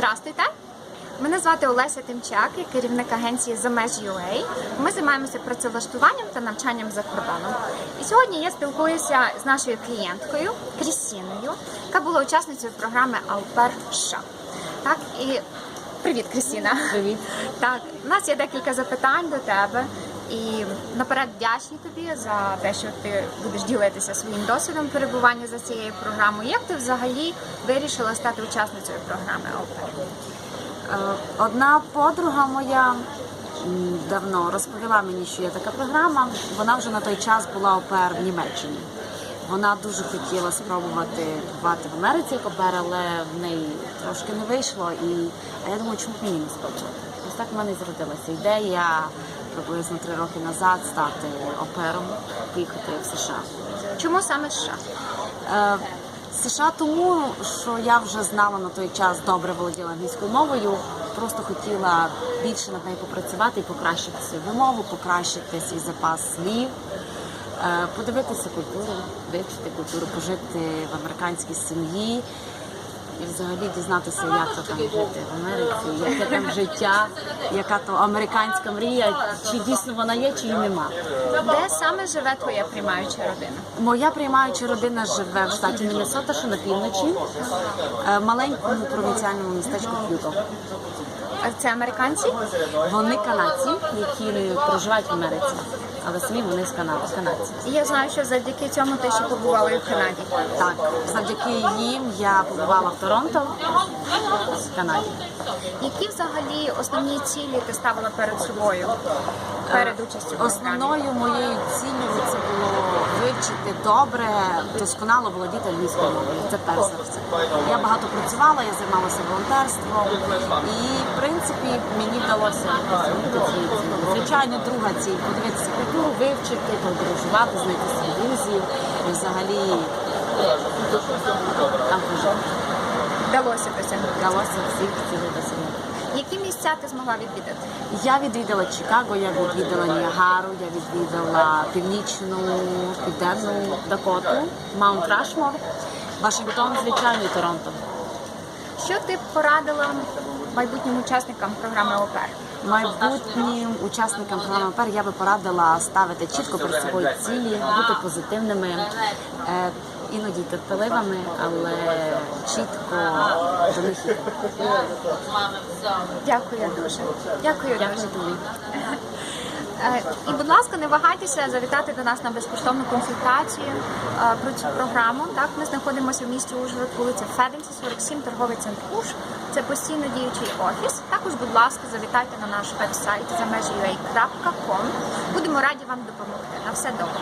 Здрастуйте! Мене звати Олеся Тимчак, я керівник агенції за UA. Ми займаємося працевлаштуванням та навчанням за кордоном. І сьогодні я спілкуюся з нашою клієнткою Крістіною, яка була учасницею програми Алпер США. Так і привіт, Крістіна. Привіт. Так, у нас є декілька запитань до тебе. І наперед вдячні тобі за те, що ти будеш ділитися своїм досвідом перебування за цією програмою. Як ти взагалі вирішила стати учасницею програми Алпер? Е, Одна подруга моя давно розповіла мені, що є така програма. Вона вже на той час була опер в Німеччині. Вона дуже хотіла спробувати бувати в Америці як опер, але в неї трошки не вийшло. І а я думаю, чому б мені не спробувати? Ось так в мене зродилася ідея приблизно три роки назад стати опером, поїхати в США. Чому саме США? Е, США тому, що я вже знала на той час добре володіла англійською мовою. Просто хотіла більше над нею попрацювати і покращити свою вимову, покращити свій запас слів, е, подивитися культуру, вивчити культуру, пожити в американській сім'ї і взагалі дізнатися, як то там жити в Америці, яке там життя, яка то американська мрія, чи дійсно вона є, чи її нема. Де саме живе твоя приймаюча родина? Моя приймаюча родина живе в штаті Міннесота, що на півночі, е, в маленькому провінціальному містечку Х'юто. А Це американці? Вони канадці, які проживають в Америці, але самі вони з Канади. Канадці. І я знаю, що завдяки цьому ти ще побувала і в Канаді. Так, завдяки їм я побувала в Торонто в Канаді. Які взагалі основні цілі ти ставила перед собою перед участю в? Основною моєю ціллю добре, досконало володіти англійською мовою. Це перш за все. Я багато працювала, я займалася волонтерством, і в принципі мені вдалося. Звичайно, друга ціль подивитися культуру, вивчити, подорожувати, знайти своїх друзів і взагалі там. Вдалося досягнути. Вдалося всіх цілей досягнути. Місця ти змогла відвідати? Я відвідала Чикаго, я відвідала Ніагару, я відвідала північну, південну Дакоту, Маунт Рашмор, Вашингтон, звичайно, і Торонто. Що ти б порадила майбутнім учасникам програми ОПЕР? Майбутнім учасникам програми «Пер» я би порадила ставити чітко перед собою цілі, бути позитивними, е, іноді терпеливими, але чітко до них. Дякую дуже. Дякую. Дякую тобі. Е, І, будь ласка, не вагайтеся завітати до нас на безкоштовну консультацію е, про цю програму. Так, ми знаходимося в місті Ужгород, вулиця Феденці, 47, торговий центр Уж. Це постійно діючий офіс. Також, будь ласка, завітайте на наш веб-сайт за Будемо раді вам допомогти. На все добре.